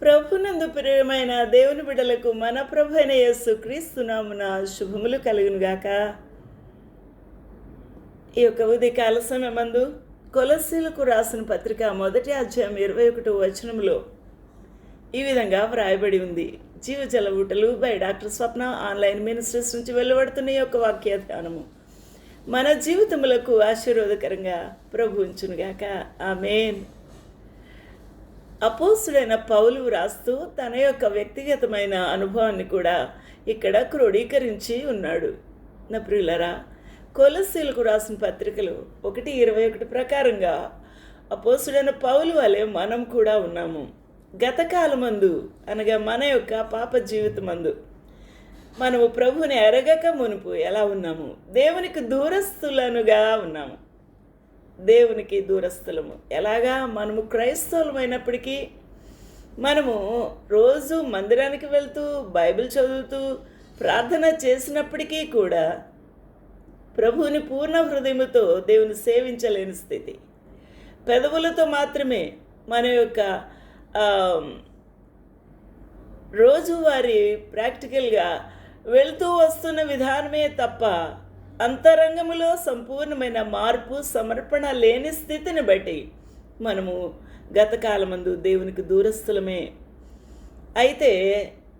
ప్రభునందు ప్రియమైన దేవుని బిడ్డలకు మన ప్రభు అయిన యేసు క్రీస్తునామున శుభములు కలుగునుగాక. ఈ యొక్క ఉదయకాల సమయమందు కొలసీలకు రాసిన పత్రిక మొదటి అధ్యాయం ఇరవై ఒకటో వచనంలో ఈ విధంగా వ్రాయబడి ఉంది. జీవజల ఊటలు by doctor Swapna online ministries నుంచి వెలువడుతున్న ఈ యొక్క వాక్య ధ్యానము మన జీవితములకు ఆశీర్వాదకరంగా ప్రభు ఉంచునుగాక. ఆమెన్. అపోసుడైన పౌలు వ్రాస్తూ తన యొక్క వ్యక్తిగతమైన అనుభవాన్ని కూడా ఇక్కడ క్రోడీకరించి ఉన్నాడు. నా ప్రియులరా కొలసీలకు రాసిన పత్రికలు ఒకటి ఇరవై ఒకటి ప్రకారంగా అపోసుడైన పౌలు వలె మనం కూడా ఉన్నాము. గతకాలమందు అనగా మన యొక్క పాప జీవితమందు మనము ప్రభుని ఎరగక మునుపు ఎలా ఉన్నాము? దేవునికి దూరస్తులనుగా ఉన్నాము. దేవునికి దూరస్థులము. ఎలాగా? మనము క్రైస్తవులమైనప్పటికీ మనము రోజు మందిరానికి వెళ్తూ బైబిల్ చదువుతూ ప్రార్థన చేసినప్పటికీ కూడా ప్రభువుని పూర్ణ హృదయముతో దేవుని సేవించలేని స్థితి. పెదవులతో మాత్రమే మన యొక్క రోజువారీ ప్రాక్టికల్గా వెళ్తూ వస్తున్న విధానమే తప్ప అంతరంగములో సంపూర్ణమైన మార్పు సమర్పణ లేని స్థితిని బట్టి మనము గతకాలమందు దేవునికి దూరస్తులమే అయితే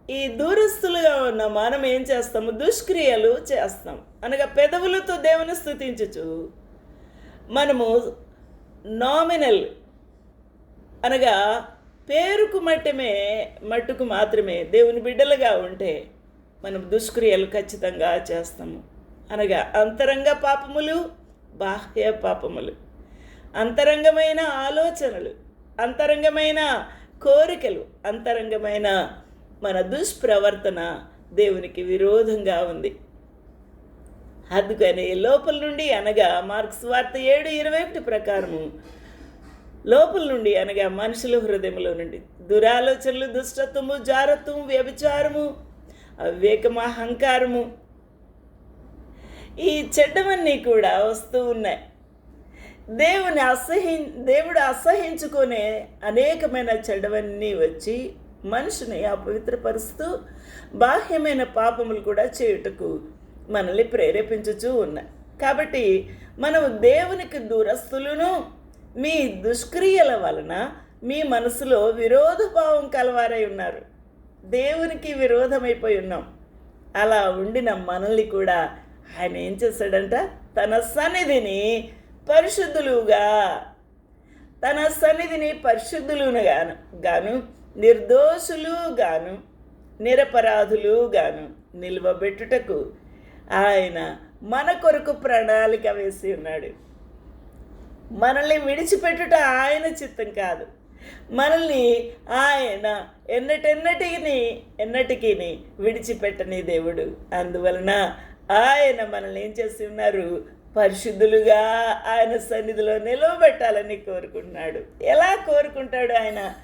ఈ దూరస్తులుగా ఉన్న మనం ఏం చేస్తాము? దుష్క్రియలు చేస్తాం. అనగా పెదవులతో దేవుని స్థుతించచ్చు మనము నామినల్ అనగా పేరుకు మట్టమే మట్టుకు మాత్రమే దేవుని బిడ్డలుగా ఉంటే మనం దుష్క్రియలు ఖచ్చితంగా చేస్తాము. అనగా అంతరంగ పాపములు బాహ్య పాపములు. అంతరంగమైన ఆలోచనలు అంతరంగమైన కోరికలు అంతరంగమైన మన దుష్ప్రవర్తన దేవునికి విరోధంగా ఉంది. అందుకని లోపల నుండి అనగా మార్క్స్ వార్త ఏడు ఇరవై ఒకటి ప్రకారము లోపల నుండి అనగా మనుషుల హృదయంలో నుండి దురాలోచనలు దుష్టత్వము జారత్వము వ్యభిచారము అవివేకము అహంకారము ఈ చెడ్డవన్నీ కూడా వస్తూ ఉన్నాయి. దేవుని అసహి దేవుడు అసహించుకునే అనేకమైన చెడ్డవన్నీ వచ్చి మనిషిని అపవిత్రపరుస్తూ బాహ్యమైన పాపములు కూడా చేయుటకు మనల్ని ప్రేరేపించుచూ ఉన్నాయి. కాబట్టి మనము దేవునికి దూరస్తులను మీ దుష్క్రియల వలన మీ మనసులో విరోధభావం కలవారై ఉన్నారు. దేవునికి విరోధమైపోయి ఉన్నాం. అలా ఉండిన మనల్ని కూడా ఆయన ఏం చేశాడంట? తన సన్నిధిని పరిశుద్ధులుగా తన సన్నిధిని పరిశుద్ధులును గాను గాను నిర్దోషులు గాను నిరపరాధులు గాను నిల్వబెట్టుటకు ఆయన మన కొరకు ప్రణాళిక వేసి ఉన్నాడు. మనల్ని విడిచిపెట్టుట ఆయన చిత్తం కాదు. మనల్ని ఆయన ఎన్నటెన్నటిని ఎన్నటికి విడిచిపెట్టని దేవుడు. అందువలన ఆయన మనల్ని ఏం చేసి ఉన్నారు? పరిశుద్ధులుగా ఆయన సన్నిధిలో నిలవబెట్టాలని కోరుకుంటున్నాడు. ఎలా కోరుకుంటాడు ఆయన?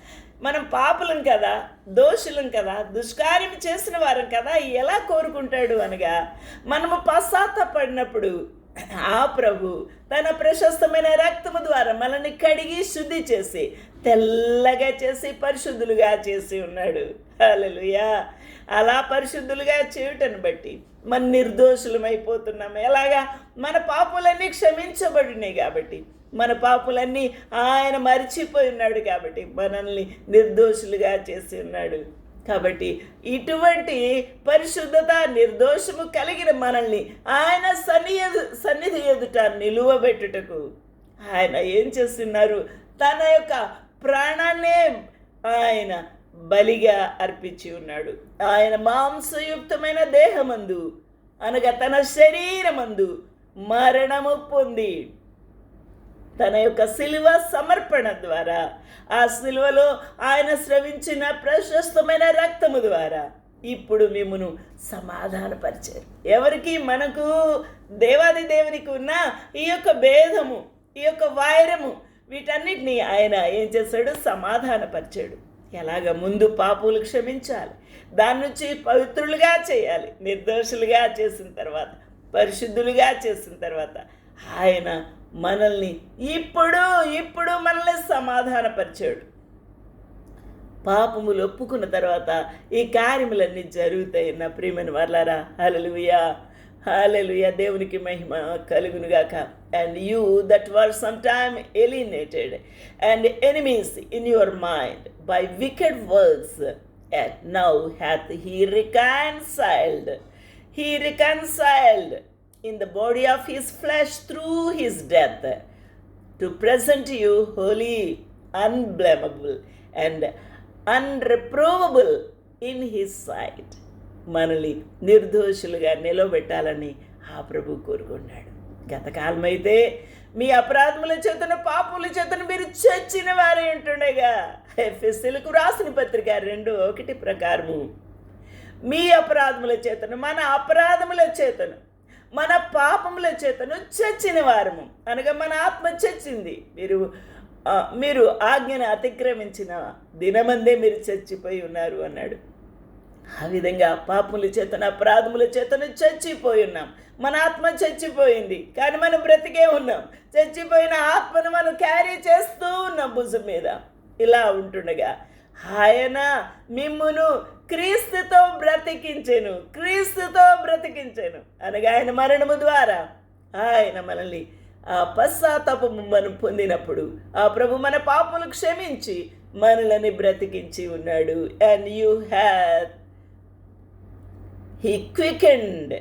మనం పాపులం కదా దోషులం కదా దుష్కార్యం చేసిన వారం కదా ఎలా కోరుకుంటాడు అనగా మనము పశ్చాత్తపడినప్పుడు ఆ ప్రభు తన ప్రశస్తమైన రక్తము ద్వారా మనల్ని కడిగి శుద్ధి చేసి తెల్లగా చేసి పరిశుద్ధులుగా చేసి ఉన్నాడు. అలలుయా అలా పరిశుద్ధులుగా చేయుటను బట్టి మన నిర్దోషులమైపోతున్నాం. ఎలాగా? మన పాపులన్నీ క్షమించబడినాయి కాబట్టి. మన పాపులన్నీ ఆయన మరిచిపోయి ఉన్నాడు కాబట్టి మనల్ని నిర్దోషులుగా చేసి ఉన్నాడు. కాబట్టి ఇటువంటి పరిశుద్ధత నిర్దోషము కలిగిన మనల్ని ఆయన సన్ని సన్నిధి ఎదుట నిలువబెట్టుటకు ఆయన ఏం చేస్తున్నారు? తన యొక్క ప్రాణాన్నే ఆయన బలిగా అర్పించి ఉన్నాడు. ఆయన మాంసయుక్తమైన దేహమందు అనగా తన శరీరమందు మరణము పొంది తన యొక్క సిలువ సమర్పణ ద్వారా ఆ సిలువలో ఆయన స్రవించిన ప్రశస్తమైన రక్తము ద్వారా ఇప్పుడు మిమ్మను సమాధానపరిచారు. ఎవరికి? మనకు దేవాది దేవునికి ఉన్న ఈ యొక్క భేదము ఈ యొక్క వైరము వీటన్నిటిని ఆయన ఏం చేశాడు? సమాధానపరిచాడు. ఎలాగ? ముందు పాపులు క్షమించాలి. దాని నుంచి పవిత్రులుగా చేయాలి. నిర్దోషులుగా చేసిన తర్వాత పరిశుద్ధులుగా చేసిన తర్వాత ఆయన మనల్ని ఇప్పుడు ఇప్పుడు మనల్ని సమాధానపరిచాడు. పాపములు ఒప్పుకున్న తర్వాత ఈ కార్యములన్నీ జరుగుతాయి నా ప్రియమైన వర్లారా. హలలుయా హల్లెలూయా. దేవునికి మహిమ కలుగునుగాక. And you that were sometime alienated and enemies in your mind by wicked words and now hath he reconciled he reconciled in the body of his flesh through his death to present you holy, unblameable, and unreprovable in his sight మనల్ని నిర్దోషులుగా నిలబెట్టాలని ఆ ప్రభు కోరుకున్నాడు. గతకాలం అయితే మీ అపరాధముల చేతను పాపముల చేతను మీరు చచ్చిన వారే ఉంటుండగా ఎఫ్ఎస్సీలకు రాసిన పత్రిక రెండు ఒకటి ప్రకారము మీ అపరాధముల చేతను మన అపరాధముల చేతను మన పాపముల చేతను చచ్చిన వారము అనగా మన ఆత్మ చచ్చింది. మీరు మీరు ఆజ్ఞను అతిక్రమించిన దినమందే మీరు చచ్చిపోయి ఉన్నారు అన్నాడు. ఆ విధంగా పాపముల చేతన అపరాధముల చేతను చచ్చిపోయి ఉన్నాం. మన ఆత్మ చచ్చిపోయింది. కానీ మనం బ్రతికే ఉన్నాం. చచ్చిపోయిన ఆత్మను మనం క్యారీ చేస్తూ ఉన్నాం భుజం మీద. ఇలా ఉంటుండగా ఆయన మిమ్మును క్రీస్తుతో బ్రతికించెను క్రీస్తుతో బ్రతికించెను. అనగా ఆయన మరణము ద్వారా ఆయన మనల్ని ఆ పశ్చాత్తాపము మనం పొందినప్పుడు ఆ ప్రభు మన పాపలు క్షమించి మనల్ని బ్రతికించి ఉన్నాడు. And you have he quickened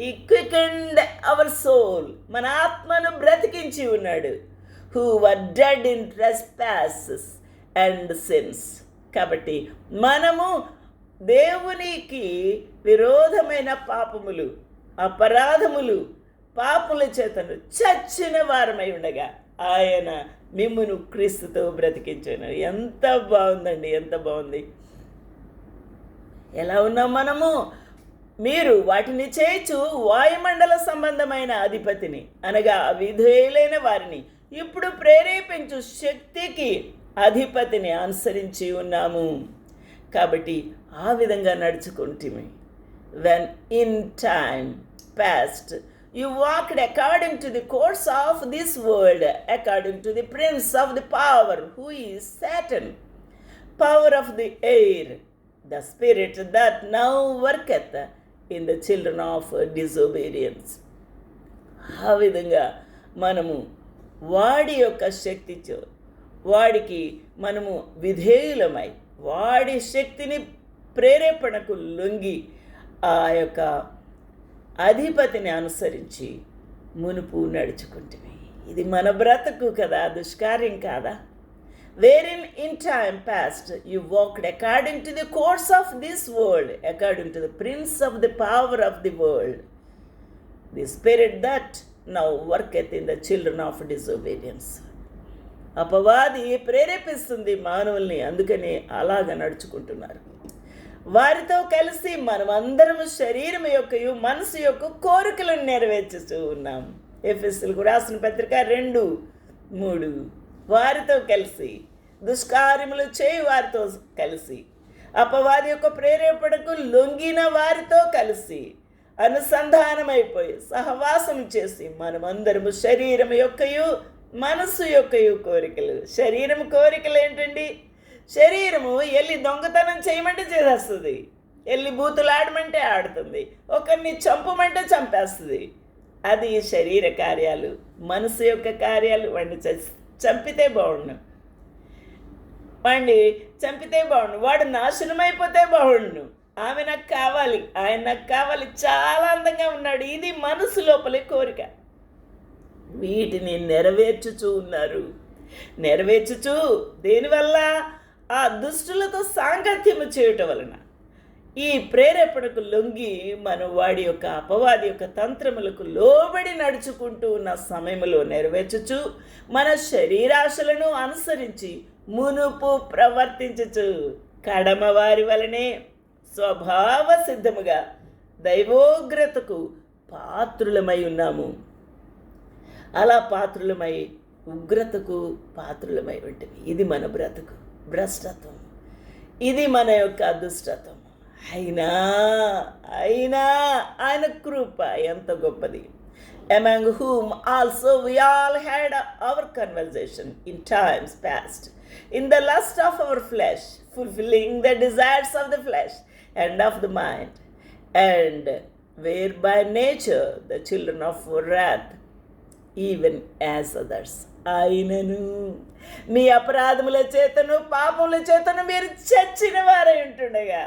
he quickened our soul మన ఆత్మను బ్రతికించి ఉన్నాడు. Who were dead in trespasses and sins కాబట్టి మనము దేవునికి విరోధమైన పాపములు అపరాధములు పాపుల చేతను చచ్చిన వారమై ఉండగా ఆయన మిమ్మును క్రీస్తుతో బ్రతికించాను. ఎంత బాగుందండి ఎంత బాగుంది. ఎలా ఉన్నాం మనము? మీరు వాటిని చేర్చు వాయుమండల సంబంధమైన అధిపతిని అనగా విధేయులైన వారిని. ఇప్పుడు ప్రేరేపించు శక్తికి అధిపతిని అనుసరించి ఉన్నాము. కాబట్టి ఆ విధంగా నడుచుకుంటుమి when in time past you walked according to the course of this world according to the prince of the power who is Satan power of the air, the spirit that now worketh in the children of disobedience. ఆ విధంగా మనము వాడి యొక్క శక్తితో వాడికి మనము విధేయులమై వాడి శక్తిని ప్రేరేపణకు లొంగి ఆ యొక్క అధిపతిని అనుసరించి మునుపు నడుచుకుంటుంది ఇది మన బ్రతకు కదా దుష్కార్యం కాదా? Where in in time past you walked according to the course of this world according to the prince of the power of the world the spirit that now worketh in the children of disobedience అపవాది ప్రేరేపిస్తుంది మానవుల్ని అందుకని అలాగ నడుచుకుంటున్నారు. వారితో కలిసి మనమందరము శరీరం యొక్కయు మనసు యొక్క కోరికలను నెరవేర్చుతూ ఉన్నాం. ఎఫ్ఎస్ఎల్కు రాసిన పత్రిక రెండు మూడు. వారితో కలిసి దుష్కార్యములు చేయి వారితో కలిసి అపవాది యొక్క ప్రేరేపణకు లొంగిన వారితో కలిసి అనుసంధానమైపోయి సహవాసం చేసి మనమందరము శరీరం యొక్కయు మనసు యొక్కయు కోరికలు. శరీరం కోరికలు ఏంటండి? శరీరము వెళ్ళి దొంగతనం చేయమంటే చేసేస్తుంది. వెళ్ళి బూతులు ఆడమంటే ఆడుతుంది. ఒకరిని చంపమంటే చంపేస్తుంది. అది శరీర కార్యాలు మనసు యొక్క కార్యాలు. వాడిని చంపితే బాగుండు. వాడిని చంపితే బాగుండు. వాడు నాశనం అయిపోతే బాగుండు. ఆమె నాకు కావాలి ఆయన నాకు కావాలి. చాలా అందంగా ఉన్నాడు. ఇది మనసు లోపలే కోరిక. వీటిని నెరవేర్చుచూ ఉన్నారు. నెరవేర్చుచూ దేనివల్ల? ఆ దుష్టులతో సాంగత్యము చేయటం వలన ఈ ప్రేరేపణకు లొంగి మనం వాడి యొక్క అపవాది యొక్క తంత్రములకు లోబడి నడుచుకుంటూ ఉన్న సమయంలో నెరవేర్చుచు మన శరీరాశలను అనుసరించి మునుపు ప్రవర్తించుచు కడమ వారి వలనే స్వభావ సిద్ధముగా దైవోగ్రతకు పాత్రులమై ఉన్నాము. అలా పాత్రులమై ఉగ్రతకు పాత్రులమై ఉంటుంది. ఇది మన బ్రతుకు. భ్రష్టత్వం ఇది మన యొక్క అదృష్టత్వం అయినా అయినా ఆయన కృప ఎంత గొప్పది among whom also we all had our conversation in times past, in the lust of our flesh, fulfilling the desires of the flesh and of the mind, and were by nature the children of wrath, even as others. ఆయనను. మీ అపరాధముల చేతను పాపముల చేతను మీరు చచ్చిన వారై ఉంటుండగా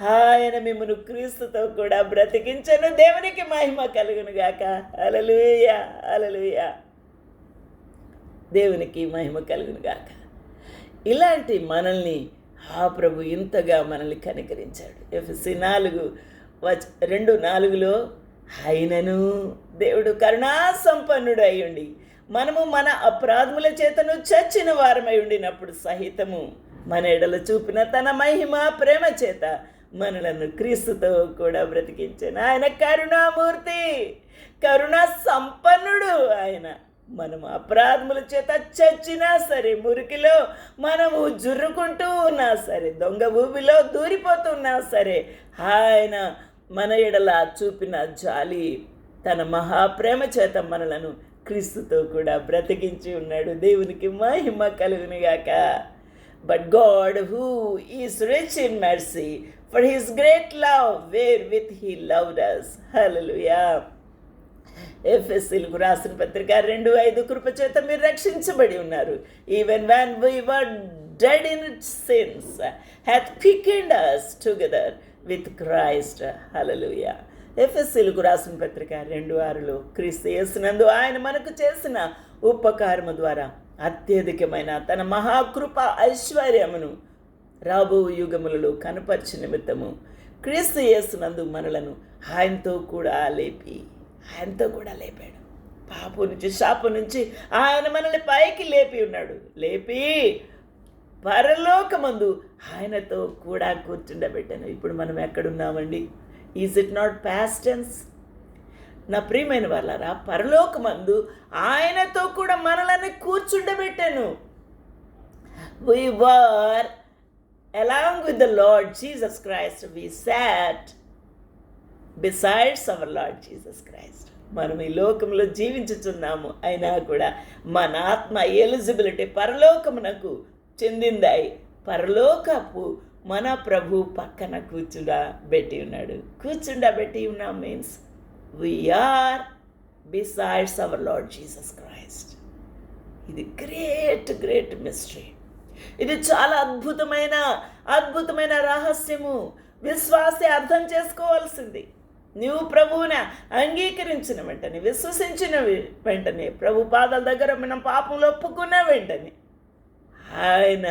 ఆయన మిమ్మను క్రీస్తుతో కూడా బ్రతికించను దేవునికి మహిమ కలుగును గాక. అలలుయ అలలుయ దేవునికి మహిమ కలుగును గాక. ఇలాంటి మనల్ని ఆ ప్రభు ఇంతగా మనల్ని కనికరించాడు. ఎఫ్సి నాలుగు వచ్ రెండు నాలుగులో ఆయనను దేవుడు కరుణా సంపన్నుడు అయ్యుండి మనము మన అపరాధముల చేతను చచ్చిన వారమై ఉండినప్పుడు సహితము మన ఎడల చూపిన తన మహిమ ప్రేమ చేత మనలను క్రీస్తుతో కూడా బ్రతికించాను. ఆయన కరుణామూర్తి కరుణా సంపన్నుడు ఆయన. మనము అపరాధముల చేత చచ్చినా సరే మురికిలో మనము జుర్రుకుంటూ ఉన్నా సరే దొంగ ఊబిలో దూరిపోతున్నా సరే ఆయన మన ఎడల చూపిన జాలి తన మహాప్రేమ చేత మనలను క్రీస్తుతో కూడా బ్రతికించి ఉన్నాడు. దేవునికి మహిమ కలుగునిగాక. But God who is rich in mercy for his great love wherewith he loved us hallelujah ఎఫ్ఎస్సీలకు రాసిన పత్రిక రెండు ఐదు కృపచేత మీరు రక్షించబడి ఉన్నారు. Even when we were dead in it sins hath quickened us together with Christ hallelujah ఎఫ్ఎస్సీలకు రాసిన పత్రిక రెండు ఆరులో క్రీస్తు చేసినందు ఆయన మనకు చేసిన ఉపకారము ద్వారా అత్యధికమైన తన మహాకృప ఐశ్వర్యమును రాబో యుగములలో కనపరిచి నిమిత్తము క్రీస్తు చేస్తున్నందు మనలను ఆయనతో కూడా లేపి ఆయనతో కూడా లేపాడు. పాపు నుంచి శాపు నుంచి ఆయన మనల్ని పైకి లేపి ఉన్నాడు. లేపి పరలోకమందు ఆయనతో కూడా కూర్చుండబెట్టాను. ఇప్పుడు మనం ఎక్కడున్నామండి is it not past tense నా ప్రియమైన వాళ్ళరా పరలోకమందు ఆయనతో కూడా మనలని కూర్చుండబెట్టాను. We were along with the Lord Jesus Christ we sat besides our Lord Jesus Christ మనం ఈ లోకంలో జీవించుచున్నాము అయినా కూడా మన ఆత్మ ఎలిజిబిలిటీ పరలోకమునకు చెందిందాయి. పరలోకపు మన ప్రభు పక్కన కూర్చుండా పెట్టి ఉన్నాడు. కూర్చుండ పెట్టి ఉన్నాం means we are besides our Lord Jesus Christ ఇది గ్రేట్ గ్రేట్ మిస్టరీ ఇది చాలా అద్భుతమైన అద్భుతమైన రహస్యము. విశ్వాసే అర్థం చేసుకోవాల్సింది. నువ్వు ప్రభువున అంగీకరించిన వెంటనే విశ్వసించిన వెంటనే ప్రభు పాదాల దగ్గర మనం పాపంలో ఒప్పుకున్న వెంటనే ఆయన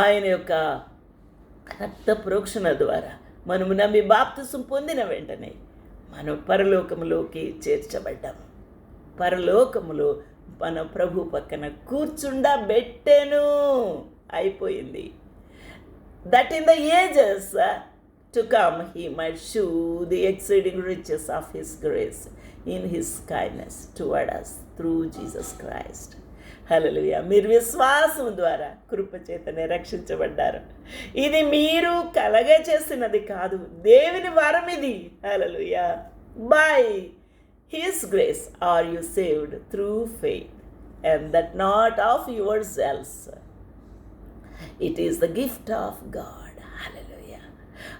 ఆయన యొక్క రక్త ప్రోక్షణ ద్వారా మనము నమ్మి బాప్తిసం పొందిన వెంటనే మనం పరలోకములోకి చేర్చబడ్డాం. పరలోకములో మన ప్రభు పక్కన కూర్చుండా పెట్టాను అయిపోయింది. That in the ages to come he might show the exceeding riches of his grace in his kindness toward us through Jesus Christ Christ. మీరు విశ్వాసం ద్వారా కృపచేతనే రక్షించబడ్డారు. ఇది మీరు కలగ చేసినది కాదు దేవుని వరం ఇది. Hallelujah. By his grace are you saved through faith and that not of yourselves it is the gift of God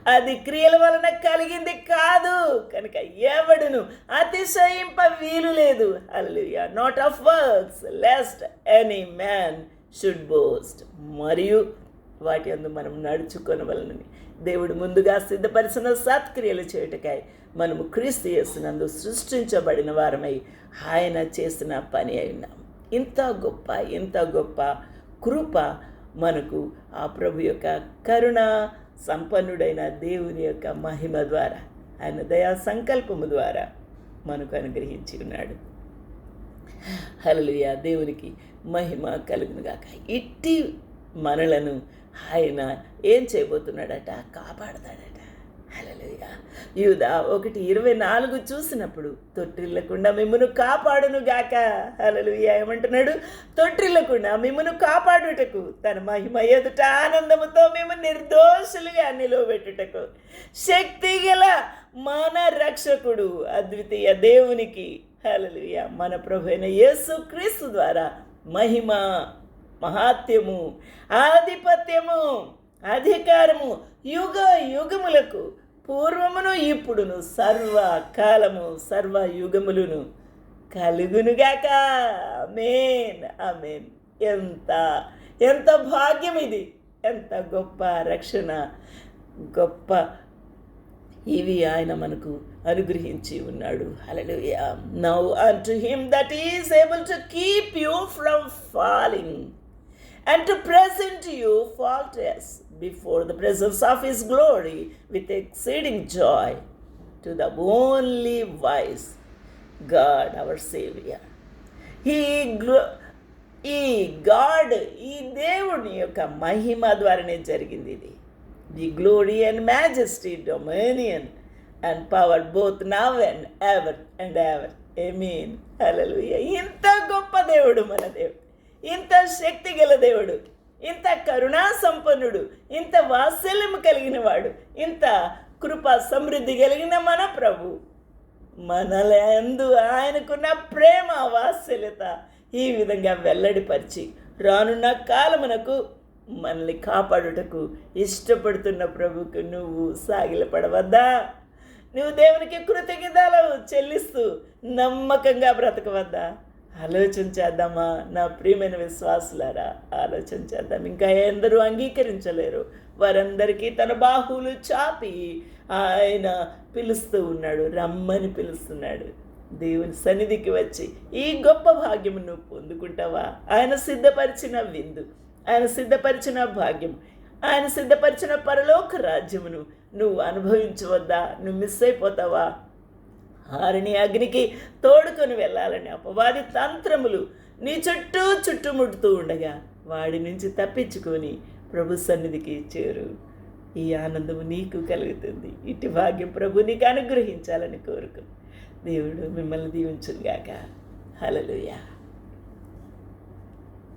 అది క్రియల వలన కలిగింది కాదు. కనుక ఎవడును అతిశయింప వీలు లేదు. Hallelujah not of works lest any man should boast మరియు వాటి అందు మనం నడుచుకొనవలనని దేవుడు ముందుగా సిద్ధపరిచిన సత్క్రియలు చేయుటకై మనము క్రీస్తు చేసినందు సృష్టించబడిన వారమై ఆయన చేసిన పని అయి ఉన్నాం ఇంత గొప్ప ఇంత గొప్ప కృప మనకు ఆ ప్రభు యొక్క కరుణ సంపన్నుడైన దేవుని యొక్క మహిమ ద్వారా ఆయన దయా సంకల్పము ద్వారా మనకు అనుగ్రహించి ఉన్నాడు. హలలుయ దేవునికి మహిమ కలుగునుగాక ఇట్టి మనలను ఆయన ఏం చేయబోతున్నాడట? కాపాడతాడట. యూదా ఒకటి ఇరవై నాలుగు చూసినప్పుడు తొట్టిల్లకుండా మిమ్మను కాపాడును గాక. అలలు ఏమంటున్నాడు? తొట్టిల్లకుండా మిమ్మను కాపాడుటకు తన మహిమ ఎదుట ఆనందముతో మేము నిర్దోషులుగా నిలవబెట్టుటకు శక్తి గల మన రక్షకుడు అద్వితీయ దేవునికి. హలలుయ మన ప్రభు అయిన యేసు క్రీస్తు ద్వారా మహిమ మహాత్యము ఆధిపత్యము అధికారము యుగ యుగములకు పూర్వమును ఇప్పుడును సర్వ కాలము సర్వ యుగములును కలుగునుగాక. అమేన్ అమేన్ ఎంత ఎంత భాగ్యం ఇది. ఎంత గొప్ప రక్షణ గొప్ప ఇవి ఆయన మనకు అనుగ్రహించి ఉన్నాడు. Hallelujah. Now unto him that is able to keep you from falling and to you faultless before the presence of his glory with exceeding joy to the only wise God our Savior. ఈ గ్లో ఈ God ఈ దేవుని యొక్క మహిమ ద్వారానే జరిగింది ఇది the glory and majesty dominion and power both now and ever and ever amen hallelujah ఇంత గొప్ప దేవుడు మన దేవుడు ఇంత శక్తి గల దేవుడు ఇంత కరుణా సంపన్నుడు ఇంత వాత్సల్యము కలిగిన వాడు ఇంత కృప సమృద్ధి కలిగిన మన ప్రభు. మనలందు ఆయనకున్న ప్రేమ వాత్సల్యత ఈ విధంగా వెల్లడిపరిచి రానున్న కాలమునకు మనల్ని కాపాడుటకు ఇష్టపడుతున్న ప్రభుకు నువ్వు సాగిలపడవద్దా? నువ్వు దేవునికి కృతజ్ఞతలు చెల్లిస్తూ నమ్మకంగా బ్రతకవద్దా? ఆలోచన చేద్దామా నా ప్రియమైన విశ్వాసులారా ఆలోచన చేద్దాం. ఇంకా ఎందరూ అంగీకరించలేరు. వారందరికీ తన బాహువులు చాపి ఆయన పిలుస్తూ ఉన్నాడు రమ్మని పిలుస్తున్నాడు. దేవుని సన్నిధికి వచ్చి ఈ గొప్ప భాగ్యము నువ్వు పొందుకుంటావా? ఆయన సిద్ధపరిచిన విందు ఆయన సిద్ధపరిచిన భాగ్యం ఆయన సిద్ధపరిచిన పరలోక రాజ్యమును నువ్వు అనుభవించవద్దా? నువ్వు మిస్ అయిపోతావా? ఆరిని అగ్నికి తోడుకొని వెళ్ళాలని అపవాది తంత్రములు నీ చుట్టూ చుట్టుముడుతూ ఉండగా వాడి నుంచి తప్పించుకొని ప్రభు సన్నిధికి చేరు. ఈ ఆనందము నీకు కలుగుతుంది. ఇటు భాగ్యం ప్రభు నీకు అనుగ్రహించాలని కోరుకు. దేవుడు మిమ్మల్ని దీవించుగాక హలలుయా